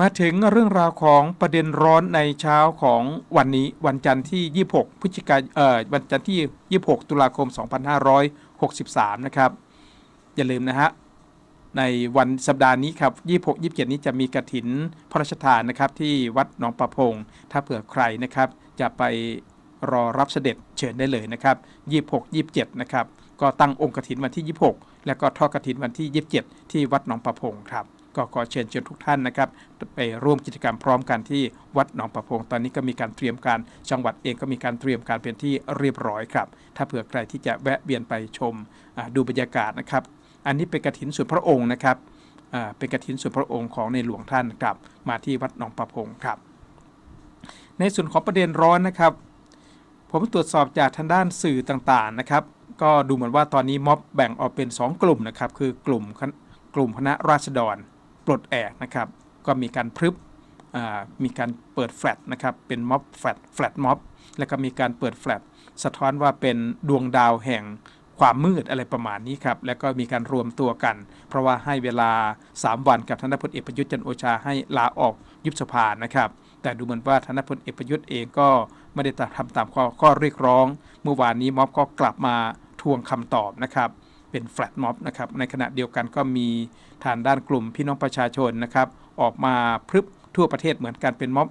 มาถึงเรื่องราวของประเด็นร้อนในเช้าของวันนี้วันจันทร์ที่ 26 พฤศจิกายนเอ่อวันจันทร์ที่ 26 ตุลาคม 2563 นะครับ อย่าลืมนะฮะ ในวันสัปดาห์นี้ครับ 26 27 นี้จะมีกระถินพระราชทานนะครับที่วัดหนองประพง ถ้าเผื่อใครนะครับ จะไปรอรับเสด็จเชิญได้เลยนะครับ 26 27 นะครับ ก็ตั้งองค์กระถินวันที่ 26 แล้วก็ทอดกระถินวันที่ 27 ที่วัดหนองประพงครับ ก็ขอเชิญชิญทุกท่านนะครับไปร่วมกิจกรรมพร้อมกันที่วัดหนองประพงตอนนี้ก็มีการเตรียมการจังหวัดเองก็มีการเตรียมการเป็นที่เรียบร้อยครับ ถ้าเผื่อใครที่จะแวะเวียนไปชมดูบรรยากาศนะครับ อันนี้เป็นกระถินส่วนพระองค์นะครับเป็นกระถินส่วนพระองค์ของในหลวงท่านครับมาที่วัดหนองประพงครับ ในส่วนของประเด็นร้อนนะครับ ผมตรวจสอบจากทางด้านสื่อต่างๆนะครับ ก็ดูเหมือนว่าตอนนี้ม็อบแบ่งออกเป็น 2 กลุ่มนะครับคือกลุ่มคณกลุ่มคณะราษฎร ปลดแอกนะครับก็มีการพรึบมีการเปิดแฟลตนะครับเป็นม็อบแฟลตแฟลตม็อบแล้วก็มีการเปิดแฟลตสะท้อนว่าเป็นดวงดาวแห่งความมืดอะไรประมาณนี้ครับ แล้วก็มีการรวมตัวกัน เพราะว่าให้เวลา 3 วันกับท่านพลเอกประยุทธ์จันโอชาให้ลาออกยุบสภานะครับ แต่ดูเหมือนว่าท่านพลเอกประยุทธ์เองก็ไม่ได้ทำตามข้อข้อเรียกร้อง เมื่อวานนี้ม็อบก็กลับมาทวงคำตอบนะครับ เป็นแฟลตม็อบนะครับในขณะเดียวกันก็มีทางด้านกลุ่มพี่น้องประชาชนนะครับออกมาพรึบทั่วประเทศเหมือนกันเป็นม็อบ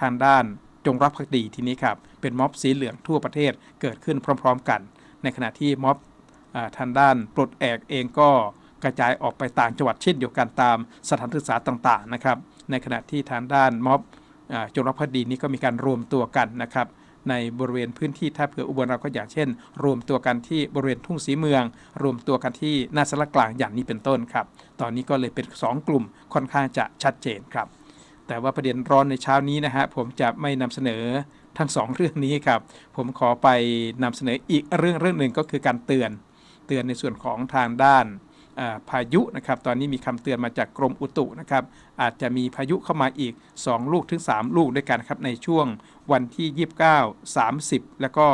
ทางด้านจงรักภักดีทีนี้ครับเป็นม็อบสีเหลืองทั่วประเทศเกิดขึ้นพร้อม ๆ กัน ในขณะที่ม็อบอ่าทางด้านปลดแอกเองก็กระจายออกไปต่างจังหวัดเช่นเดียวกันตามสถานศึกษาต่างๆนะครับในขณะที่ทางด้านม็อบจงรักภักดีนี้ก็มีการรวมตัวกันนะครับ ในบริเวณพื้นที่ถ้าเผืออุบลเราก็อย่างเช่น รวมตัวกันที่บริเวณทุ่งสีเมือง รวมตัวกันที่หน้าสารกลางอย่างนี้เป็นต้นครับ ตอนนี้ก็เลยเป็น 2 กลุ่มค่อนข้างจะชัดเจนครับ แต่ว่าประเด็นร้อนในเช้านี้นะฮะผมจะไม่นำเสนอทั้งสองเรื่องนี้ครับ ผมขอไปนำเสนออีกเรื่องเรื่องหนึ่งก็คือการเตือน เตือนในส่วนของทางด้าน พายุนะครับ ตอนนี้มีคำเตือนมาจากกรมอุตุนะครับ อาจจะมีพายุเข้ามาอีก 2 ลูกถึง 3 ลูกด้วยกันครับในช่วงวันที่ 29 30 แล้วก็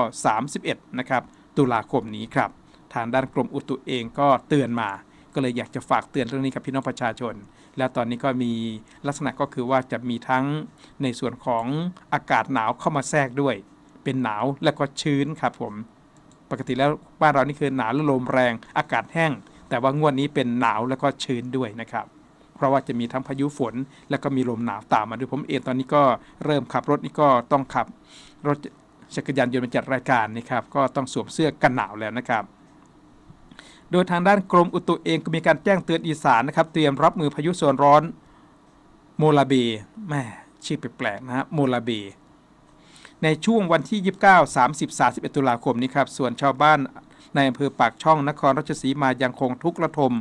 31 นะครับ ตุลาคมนี้ครับ ทางด้านกรมอุตุเองก็เตือนมา ก็เลยอยากจะฝากเตือนเรื่องนี้กับพี่น้องประชาชน และตอนนี้ก็มีลักษณะก็คือว่าจะมีทั้งในส่วนของอากาศหนาวเข้ามาแทรกด้วย เป็นหนาวและก็ชื้นครับผม ปกติแล้วบ้านเรานี่คือหนาวและลมแรง อากาศแห้ง แต่ว่างวดนี้เป็นหนาวแล้วก็ชื้นด้วยนะครับ เพราะว่าจะมีทั้งพายุฝน แล้วก็มีลมหนาวตามมาด้วยผมเองตอนนี้ก็เริ่มขับรถนี่ก็ต้องขับรถจักรยานยนต์มาจัดรายการนะครับ ก็ต้องสวมเสื้อกันหนาวแล้วนะครับ โดยทางด้านกรมอุตุเองก็มีการแจ้งเตือนอีสานนะครับ เตรียมรับมือพายุโซนร้อนโมลาเบแม่ชื่อแปลกๆนะฮะโมลาเบในช่วงวันที่ 29 30 31 ตุลาคมนี้ครับ ส่วนชาวบ้าน ในอำเภอปากช่องนครราชสีมายังคงทุกระทม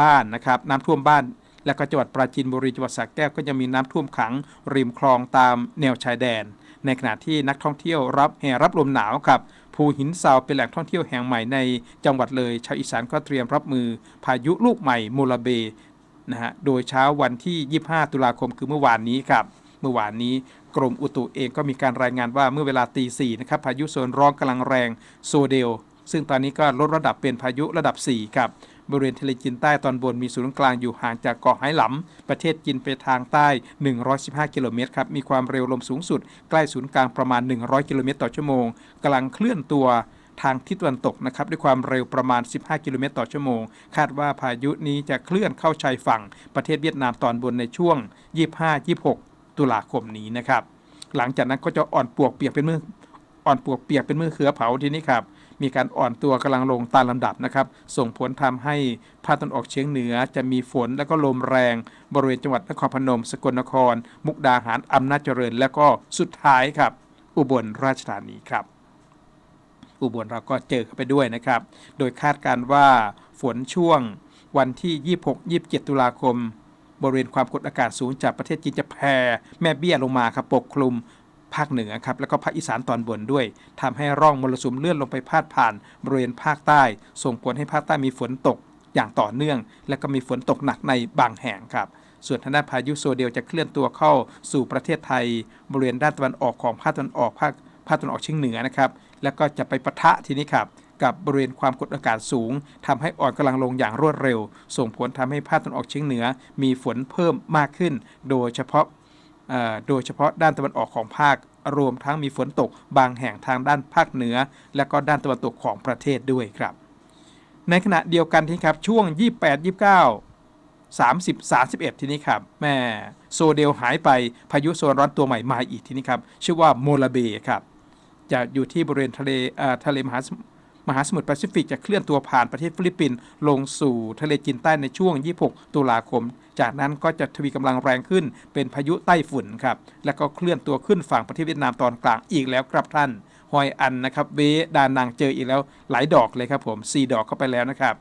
บ้านนะครับน้ำท่วมบ้าน และก็จังหวัดปราจีนบุรีจังหวัดสระแก้วก็ยังมีน้ำท่วมขัง ริมคลองตามแนวชายแดน ในขณะที่นักท่องเที่ยวรับแห่รับลมหนาวครับภูหินเซาเป็นแหล่งท่องเที่ยวแห่งใหม่ในจังหวัดเลย ชาวอีสานก็เตรียมรับมือพายุลูกใหม่โมลาเบนะฮะโดยเช้าวันที่ 25 ตุลาคมคือเมื่อวานนี้ครับเมื่อวานนี้กรมอุตุเองก็มีการรายงานว่าเมื่อเวลาตีสี่นะครับพายุโซนร้อนกำลังแรงโซเดล ซึ่งตอนนี้ก็ลดระดับเป็นพายุระดับ 4 ครับ บริเวณทะเลจีนใต้ตอนบนมีศูนย์กลางอยู่ห่างจากเกาะไหหลำประเทศจีนไปทางใต้ 115 กิโลเมตรครับ มีความเร็วลมสูงสุด ใกล้ศูนย์กลางประมาณ 100 กิโลเมตรต่อชั่วโมงกำลังเคลื่อนตัวทางทิศตะวันตกนะครับด้วยความเร็วประมาณ 15 กิโลเมตรต่อชั่วโมง คาดว่าพายุนี้จะเคลื่อนเข้าชายฝั่งประเทศเวียดนามตอนบนในช่วง 25-26 ตุลาคมนี้นะครับ หลังจากนั้นก็จะอ่อนปวกเปียกเป็นมืออ่อนปวกเปียกเป็นมือเขือเผาทีนี้ครับ มีการอ่อนตัวกำลังลงตามลำดับนะครับ ส่งผลทำให้ภาคตะวันออกเฉียงเหนือจะมีฝนและก็ลมแรง บริเวณจังหวัดนครพนม สกลนคร มุกดาหารอำนาจเจริญ และก็สุดท้ายครับ อุบลราชธานีครับ อุบลเราก็เจอเข้าไปด้วยนะครับ โดยคาดการว่าฝนช่วงวันที่ 26-27 ตุลาคมบริเวณความกดอากาศสูงจากประเทศจีนจะแผ่แม่เบี้ยลงมาครับปกคลุม ภาคเหนือครับแล้วก็ภาคอีสานตอนบนด้วยทำให้ร่องมรสุมเลื่อนลงไปพาดผ่านบริเวณภาคใต้ ส่งผลให้ภาคใต้มีฝนตกอย่างต่อเนื่อง และก็มีฝนตกหนักในบางแห่งครับส่วนทางด้านพายุโซเดลจะเคลื่อนตัวเข้าสู่ประเทศไทย บริเวณด้านตะวันออกของภาคตะวันออกภาคภาคตะวันออกเฉียงเหนือนะครับแล้วก็จะไปปะทะทีนี้ครับกับบริเวณความกดอากาศสูงทำให้อ่อนกำลังลงอย่างรวดเร็ว ส่งผลทำให้ภาคตะวันออกเฉียงเหนือ มีฝนเพิ่มมากขึ้น โดยเฉพาะ โดยเฉพาะด้านตะวันออกของภาค รวมทั้งมีฝนตกบางแห่งทางด้านภาคเหนือ และก็ด้านตะวันตกของประเทศด้วยครับ ในขณะเดียวกันที่ครับช่วง 28 29 30 31 ทีนี้ครับแม่โซเดลหายไปพายุโซนร้อนตัวใหม่มาอีกทีนี้ครับ ชื่อว่าโมลาเบครับ จะอยู่ที่บริเวณทะเลทะเลมหา มหาสมุทรแปซิฟิกจะเคลื่อนตัวผ่านประเทศฟิลิปปินส์ลงสู่ทะเลจีนใต้ในช่วง 26 ตุลาคม จากนั้นก็จะทวีกำลังแรงขึ้นเป็นพายุไต้ฝุ่นครับ แล้วก็เคลื่อนตัวขึ้นฝั่งประเทศเวียดนามตอนกลางอีกแล้วครับท่านฮอยอันนะครับเวดานางเจออีกแล้วหลายดอกเลยครับผม4ดอกเข้าไปแล้วนะครับ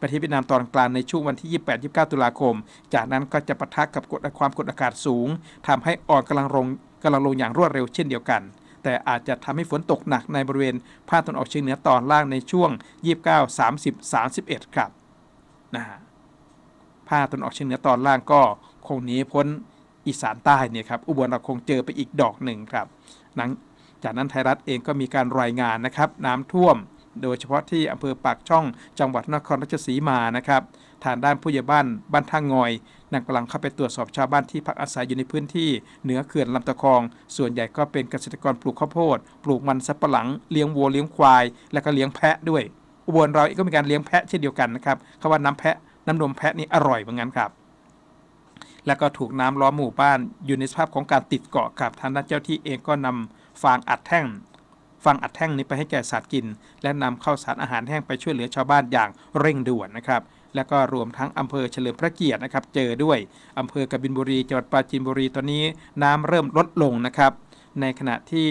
ประเทศเวียดนามตอนกลางในช่วงวันที่ 28 29 ตุลาคม จากนั้นก็จะปะทะกับกดความกดอากาศสูงทำให้อ่อนกำลังลงกำลังลงอย่างรวดเร็วเช่นเดียวกัน แต่อาจจะทำให้ฝนตกหนักในบริเวณภาคตะวันออกเฉียงเหนือตอนล่างในช่วง 29 30 31 ครับนะฮะภาคตะวันออกเฉียงเหนือตอนล่างก็คงหนีพ้นอีสานใต้เนี่ยครับอุบลเราคงเจอไปอีกดอกหนึ่งครับหลังจากนั้นไทยรัฐเองก็มีการรายงานนะครับ น้ำท่วม โดยเฉพาะที่อำเภอปากช่องจังหวัดนครราชสีมานะครับ ทางด้านผู้ใหญ่บ้านบ้านท่างอยนำกำลังเข้าไปตรวจสอบชาวบ้านที่พักอาศัยอยู่ในพื้นที่เหนือเขื่อนลำตะคอง ส่วนใหญ่ก็เป็นเกษตรกรปลูกข้าวโพด ปลูกมันสับปะหลังเลี้ยงวัวเลี้ยงควาย และก็เลี้ยงแพะด้วย อุบลเราองก็มีการเลี้ยงแพะเช่นเดียวกันนะครับคำว่าน้ำแพะน้ำนมแพะนี่อร่อยเหมือนกันครับแล้วก็ถูกน้ำล้อมหมู่บ้านอยู่ในสภาพของการติดเกาะครับทางด้านเจ้าที่เองก็นำฟางอัดแท่งฟางอัดแท่งนี้ไปให้แก่สัตว์กิน และนำข้าวสารอาหารแห้งไปช่วยเหลือชาวบ้านอย่างเร่งด่วนนะครับ แล้วก็รวมทั้งอำเภอเฉลิมพระเกียรตินะครับ เจอด้วยอำเภอกบินบุรีจังหวัดปราจีนบุรีตอนนี้น้ำเริ่มลดลงนะครับ ในขณะที่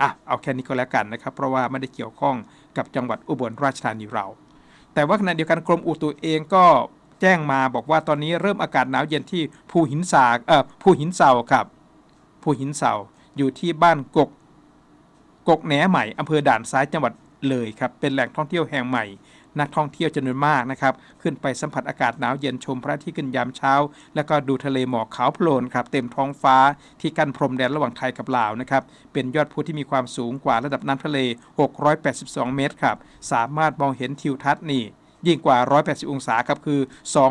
อะเอาแค่นี้ก็แล้วกันนะครับ เพราะว่าไม่ได้เกี่ยวข้องกับจังหวัดอุบลราชธานีเรา แต่ว่าขณะเดียวกันกรมอุตุเองก็แจ้งมาบอกว่าตอนนี้เริ่มอากาศหนาวเย็นที่ภูหินสาเอ่อภูหินเสาครับภูหินเสาอยู่ที่บ้านกกกกแหนใหม่อำเภอด่านซ้ายจังหวัดเลยครับเป็นแหล่งท่องเที่ยวแห่งใหม่ นักท่องเที่ยวจำนวนมากนะครับขึ้นไปสัมผัสอากาศหนาวเย็นชมพระอาทิตย์ขึ้นยามเช้า แล้วก็ดูทะเลหมอกขาวโพลนครับเต็มท้องฟ้าที่กั้นพรมแดนระหว่างไทยกับลาวนะครับเป็นยอดภูที่มีความสูงกว่าระดับน้ำทะเล 682 เมตรครับสามารถมองเห็นทิวทัศน์นี่ยิ่งกว่า 180 องศาครับคือ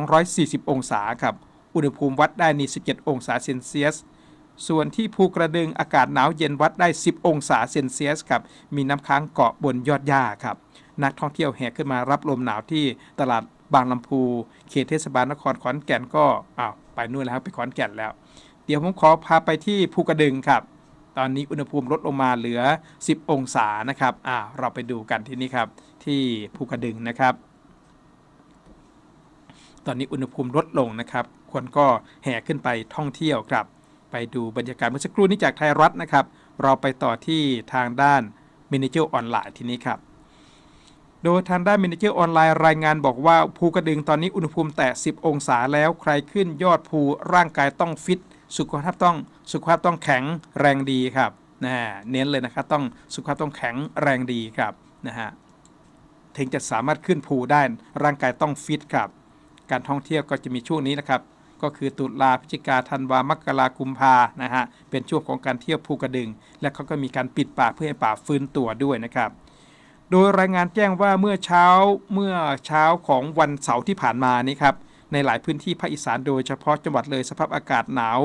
240 องศาครับอุณหภูมิวัดได้นี่ 17 องศาเซนเซียส ส่วนที่ภูกระดึงอากาศหนาวเย็นวัดได้ 10 องศาเซนเซียสครับ มีน้ำค้างเกาะบนยอดหญ้าครับ นักท่องเที่ยวแห่ขึ้นมารับลมหนาวที่ตลาดบางลำพู เขตเทศบาลนครขอนแก่นก็อ้าวไปนู่นแล้วครับไปขอนแก่นแล้ว เดี๋ยวผมขอพาไปที่ภูกระดึงครับ ตอนนี้อุณหภูมิลดลงมาเหลือ 10 องศานะครับอ่าเราไปดูกันที่นี่ครับที่ภูกระดึงนะครับตอนนี้อุณหภูมิลดลงนะครับคนก็แห่ขึ้นไปท่องเที่ยวครับ ไปดูบรรยากาศเมื่อสักครู่นี้จากไทยรัฐนะครับ เราไปต่อที่ทางด้านมินิเจอร์ออนไลน์ที่นี้ครับ โดยทางด้านมินิเจอร์ออนไลน์รายงานบอกว่าภูกระดึงตอนนี้อุณหภูมิแตะ 10 องศาแล้วใครขึ้นยอดภูร่างกายต้องฟิต สุขภาพต้องสุขภาพต้องแข็งแรงดีครับนะเน้นเลยนะครับต้องสุขภาพต้องแข็งแรงดีครับนะฮะถึงจะสามารถขึ้นภูได้ร่างกายต้องฟิตครับ การท่องเที่ยวก็จะมีช่วงนี้นะครับ ก็คือตุลาพฤศจิกาธันวามกรากุมภานะฮะเป็นช่วงของการเที่ยวภูกระดึง และเขาก็มีการปิดป่าเพื่อให้ป่าฟื้นตัวด้วยนะครับ โดยรายงานแจ้งว่าเมื่อเช้าเมื่อเช้าของวันเสาร์ที่ผ่านมานี้ครับในหลายพื้นที่ภาคอีสานโดยเฉพาะจังหวัดเลยสภาพอากาศหนาว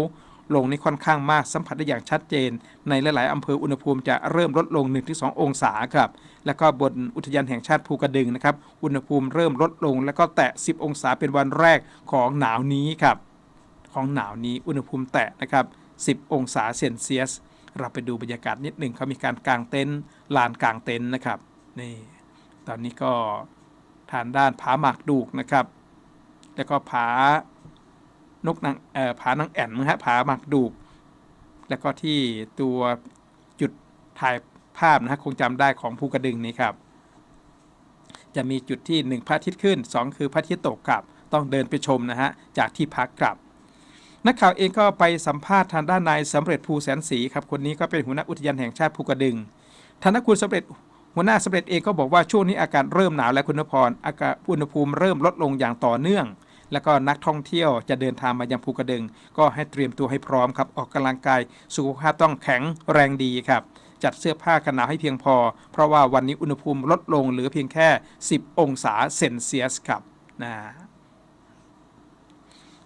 ลงในค่อนข้างมากสัมผัสได้อย่างชัดเจน ในหลาย ๆ อำเภออุณหภูมิจะเริ่มลดลง 1-2 องศาครับแล้วก็บนอุทยานแห่งชาติภูกระดึงนะครับอุณหภูมิเริ่มลดลง แล้วก็แตะ 10 องศาเป็นวันแรกของหนาวนี้ครับของหนาวนี้อุณหภูมิแตะนะครับ 10 องศาเซนเซียส เราไปดูบรรยากาศนิดหนึ่งเขามีการกางเต็นท์ลานกางเต็นท์นะครับ นี่ตอนนี้ก็ทางด้านผาหมากดูกนะครับ แล้วก็ผานกนางเอ่อผานางแอ่นนะฮะผาหมากดูก แล้วก็ที่ตัวจุดถ่ายภาพนะฮะคงจำได้ของภูกระดึงนี่ครับ จะมีจุดที่ 1 พระอาทิตย์ขึ้น 2 คือพระอาทิตย์ตกครับ ต้องเดินไปชมนะฮะจากที่พักครับนักข่าวเองก็ไปสัมภาษณ์ทางด้านนายสำเร็จภูแสนศรีครับคนนี้ก็เป็นหัวหน้าอุทยานแห่งชาติภูกระดึงทานคุณสำเร็จ หัวหน้าสำเร็จเองก็บอกว่าช่วงนี้อากาศเริ่มหนาวและคุณพรอากาศอุณหภูมิเริ่มลดลงอย่างต่อเนื่อง แล้วก็นักท่องเที่ยวจะเดินทางมายังภูกระดึง ก็ให้เตรียมตัวให้พร้อมครับออกกำลังกายสุขภาพต้องแข็งแรงดีครับจัดเสื้อผ้ากันหนาวให้เพียงพอ เพราะว่าวันนี้อุณหภูมิลดลงเหลือเพียงแค่ 10 องศาเซนเซียสครับนะ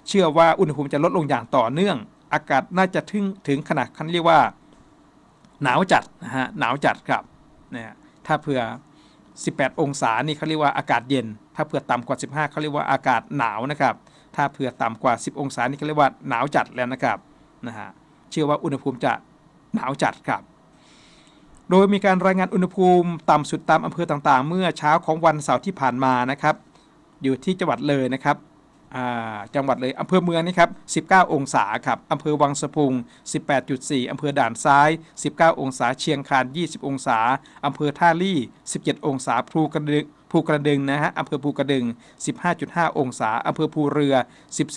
เชื่อว่าอุณหภูมิจะลดลงอย่างต่อเนื่อง อากาศน่าจะถึงถึงขนาดคันเรียกว่า หนาวจัดนะฮะหนาวจัดครับนะ ถ้าเผื่อ 18 องศานี่เขาเรียกว่าอากาศเย็น ถ้าเผื่อต่ำกว่า 15เขาเรียกว่าอากาศหนาวนะครับ ถ้าเผื่อต่ำกว่า 10 องศานี่เขาเรียกว่าหนาวจัดแล้วนะครับนะฮะเชื่อว่าอุณหภูมิจะหนาวจัดครับ โดยมีการรายงานอุณหภูมิต่ำสุดตามอำเภอต่างๆ เมื่อเช้าของวันเสาร์ที่ผ่านมานะครับ อยู่ที่จังหวัดเลยนะครับ จังหวัดเลยอำเภอเมืองนี่ครับ 19 องศาครับอำเภอวังสะพุง 18.4 อำเภอด่านซ้าย 19 องศาเชียงคาน 20 องศาอำเภอท่าลี่ 17 องศาภูกระดึงภูกระดึงนะฮะอำเภอภูกระดึง 15.5 องศาอำเภอภูเรือ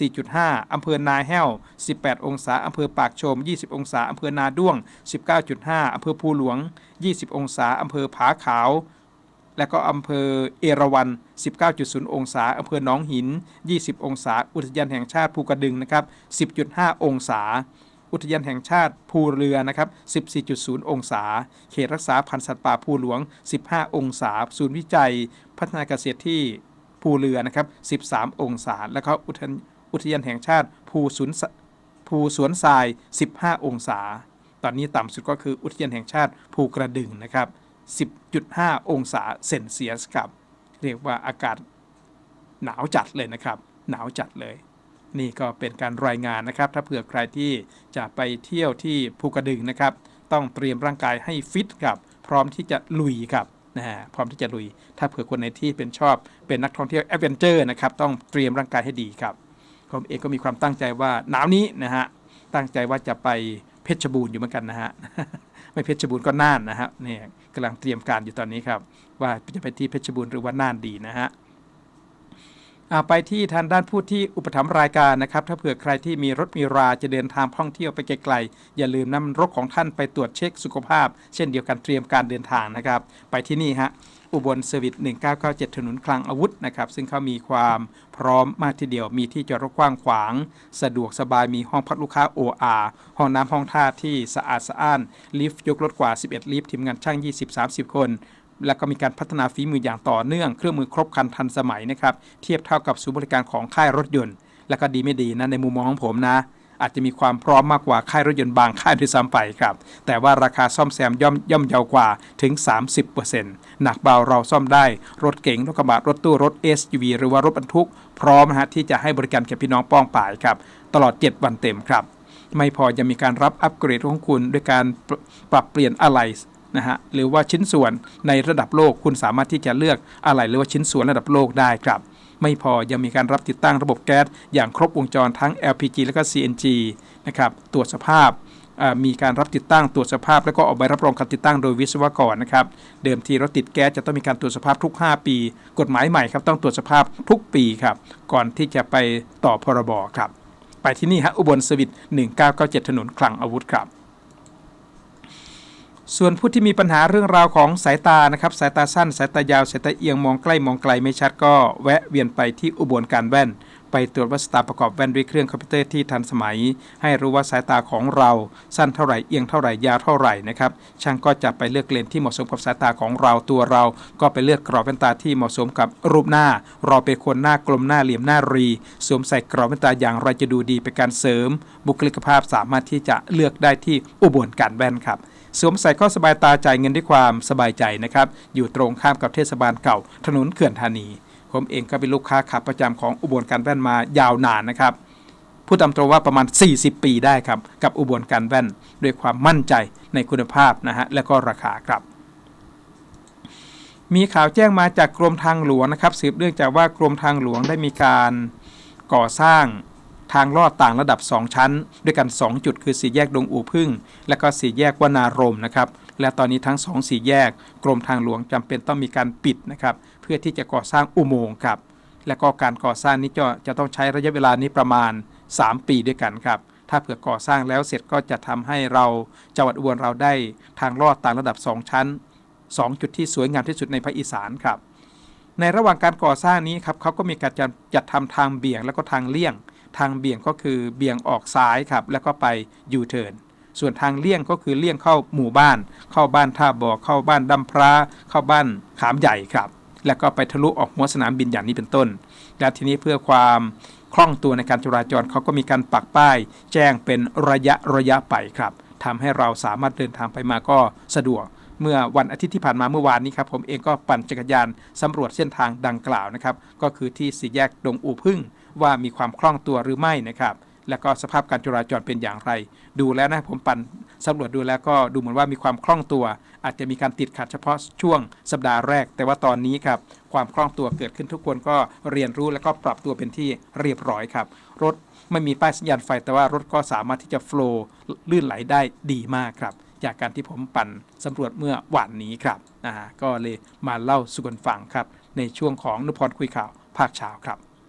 14.5 อำเภอนาแห้ว 18 องศาอำเภอปากชม 20 องศาอำเภอนาด้วง 19.5 อำเภอภูหลวง 20 องศาอำเภอผาขาว และก็อำเภอเอราวัณ 19.0 องศาอำเภอหนองหิน 20 องศา อุทยานแห่งชาติภูกระดึงนะครับ 10.5 องศา อุทยานแห่งชาติภูเรือนะครับ 14.0 องศา เขตรักษาพันธุ์สัตว์ป่าภูหลวง 15 องศา ศูนย์วิจัย พัฒนาเกษตรที่ภูเรือนะครับ 13 องศา แล้วก็อุทยานแห่งชาติภูสวนภูสวนทราย 15 องศา ตอนนี้ต่ำสุดก็คืออุทยานแห่งชาติภูกระดึงนะครับ 10.5 องศาเซนเซียสครับ เรียกว่าอากาศหนาวจัดเลยนะครับ หนาวจัดเลย นี่ก็เป็นการรายงานนะครับ ถ้าเผื่อใครที่จะไปเที่ยวที่ภูกระดึงนะครับ ต้องเตรียมร่างกายให้ฟิตครับ พร้อมที่จะลุยครับนะฮะพร้อมที่จะลุย ถ้าเผื่อคนในที่เป็นชอบเป็นนักท่องเที่ยวแอดเวนเจอร์นะครับ ต้องเตรียมร่างกายให้ดีครับ ผมเองก็มีความตั้งใจว่าหนาวนี้นะฮะ ตั้งใจว่าจะไปเพชรบูรณ์อยู่เหมือนกันนะฮะ ไม่เพชรบูรณ์ก็น่านนะฮะเนี่ยกำลังเตรียมการอยู่ตอนนี้ครับ ว่าจะไปที่เพชรบูรณ์หรือว่าน่านดีนะฮะอ่าไปที่ทางด้านผู้ที่อุปถัมภ์รายการนะครับ ถ้าเผื่อใครที่มีรถมีราจะเดินทางท่องเที่ยวไปไกลๆอย่าลืมนำรถของท่านไปตรวจเช็คสุขภาพ เช่นเดียวกันเตรียมการเดินทางนะครับ ไปที่นี่ฮะ อุบลเซอร์วิส1997 ถนนคลังอาวุธนะครับ ซึ่งเขามีความพร้อมมากทีเดียว มีที่จอดรถกว้างขวาง สะดวกสบาย มีห้องพักลูกค้า OR ห้องน้ำห้องท่าที่สะอาดสะอ้าน ลิฟต์ยกรถกว่า 11 ลิฟต์ทีมงานช่าง 20-30 คน แล้วก็มีการพัฒนาฝีมืออย่างต่อเนื่อง เครื่องมือครบครันทันสมัยนะครับ เทียบเท่ากับศูนย์บริการของค่ายรถยนต์ แล้วก็ดีไม่ดีนะในมุมมองของผมนะ อาจจะมีความพร้อมมากกว่าค่ายรถยนต์บางค่ายด้วยซ้ำไปครับ แต่ว่าราคาซ่อมแซมย่อมย่อมเยาวกว่าถึง 30%หนักเบาเราซ่อมได้ รถเก๋งรถกระบะรถตู้รถ SUV หรือว่ารถบรรทุก พร้อมนะฮะที่จะให้บริการแก่พี่น้องป้องป่ายครับ ตลอด 7 วันเต็มครับ ไม่พอยังมีการรับอัปเกรดของคุณด้วยการปรปรับเปลี่ยนอะไหล่นะฮะหรือว่าชิ้นส่วนในระดับโลกคุณสามารถที่จะเลือกอะไหล่หรือว่าชิ้นส่วนระดับโลกได้ครับ ไม่พอยังมีการรับติดตั้งระบบแก๊สอย่างครบวงจรทั้ง LPG และก็ CNG นะครับตรวจสภาพมีการรับติดตั้งตรวจสภาพ แล้วก็ออกใบรับรองการติดตั้งโดยวิศวกรนะครับเดิมทีรถติดแก๊สจะต้องมีการตรวจสภาพทุก 5 ปี กฎหมายใหม่ครับต้องตรวจสภาพทุกปีครับก่อนที่จะไปต่อพรบครับไปที่นี่ฮะอุบลสวิต1997 ถนนคลังอาวุธครับ ส่วนผู้ที่มีปัญหาเรื่องราวของสายตานะครับสายตาสั้น สายตายาว สายตาเอียงมองใกล้มองไกลไม่ชัดก็แวะเวียนไปที่อุบลการแว่น ไปตรวจวัดสาตาประกอบแว่นด้วยเครื่องคอมพิวเตอร์ที่ทันสมัย ให้รู้ว่าสายตาของเราสั้นเท่าไหร่เอียงเท่าไหร่ยาวเท่าไหร่นะครับช่างก็จะไปเลือกเลนที่เหมาะสมกับสายตาของเราตัวเรา ก็ไปเลือกกรอบแว่นตาที่เหมาะสมกับรูปหน้า เราเป็นคนหน้ากลมหน้าเหลี่ยมหน้ารีสวมใส่กรอบแว่นตาอย่างไรจะดูดีเป็นการเสริม บุคลิกภาพสามารถที่จะเลือกได้ที่อุบลการแว่นครับ สวมใส่ข้อสบายตาจ่ายเงินด้วยความสบายใจนะครับ อยู่ตรงข้ามกับเทศบาลเก่า ถนนเขื่อนธานี ผมเองก็เป็นลูกค้าขาประจำของอุบลการแว่นมายาวนานนะครับ พูดตามตรงว่าประมาณ 40 ปีได้ครับ กับอุบลการแว่น ด้วยความมั่นใจในคุณภาพนะฮะและก็ราคาครับมีข่าวแจ้งมาจากกรมทางหลวงนะครับสืบเนื่องจากว่ากรมทางหลวงได้มีการก่อสร้าง ทางลอดต่างระดับ 2 ชั้น ด้วยกัน 2 จุดคือสี่แยกดงอู่พึ่ง และก็สี่แยกวนารมนะครับและตอนนี้ทั้ง 2 สี่แยก กรมทางหลวงจำเป็นต้องมีการปิดนะครับเพื่อที่จะก่อสร้างอุโมงค์ครับและก็การก่อสร้างนี้จะจะต้องใช้ระยะเวลานี้ประมาณ 3 ปีด้วยกันครับถ้าเผื่อก่อสร้างแล้วเสร็จก็จะทำให้เราจังหวัดอุบลเราได้ทางลอดต่างระดับ 2 ชั้น 2 จุดที่สวยงามที่สุดในภาคอีสานครับ ในระหว่างการก่อสร้างนี้ครับเขาก็มีการจัดจัดทำทางเบี่ยงแล้วก็ทางเลี่ยง ทางเบี่ยงก็คือเบี่ยงออกซ้ายครับแล้วก็ไปยูเทิร์นส่วนทางเลี่ยงก็คือเลี่ยงเข้าหมู่บ้าน เข้าบ้านท่าบ่อเข้าบ้านดำพร้าเข้าบ้านขามใหญ่ครับ แล้วก็ไปทะลุออกหัวสนามบินอย่างนี้เป็นต้น และทีนี้เพื่อความคล่องตัวในการจราจรเขาก็มีการปักป้าย แจ้งเป็นระยะระยะไปครับทำให้เราสามารถเดินทางไปมาก็สะดวก เมื่อวันอาทิตย์ที่ผ่านมาเมื่อวานนี้ครับผมเองก็ปั่นจักรยานสำรวจเส้นทางดังกล่าวนะครับก็คือที่สี่แยกดงอู่พึ่งว่ามีความคล่องตัวหรือไม่นะครับแล้วก็สภาพการจราจรเป็นอย่างไร ดูแล้วนะผมปั่นสำรวจดูแล้วก็ดูเหมือนว่ามีความคล่องตัว อาจจะมีการติดขัดเฉพาะช่วงสัปดาห์แรก แต่ว่าตอนนี้ครับความคล่องตัวเกิดขึ้นทุกคนก็เรียนรู้แล้วก็ปรับตัวเป็นที่เรียบร้อยครับ รถไม่มีป้ายสัญญาณไฟแต่ว่ารถก็สามารถที่จะโฟล์ลื่นไหลได้ดีมากครับ จากการที่ผมปั่นสำรวจเมื่อวานนี้ครับอ่าก็เลยมาเล่าสู่กันฟังครับ ในช่วงของนุพรคุยข่าวภาคเช้าครับ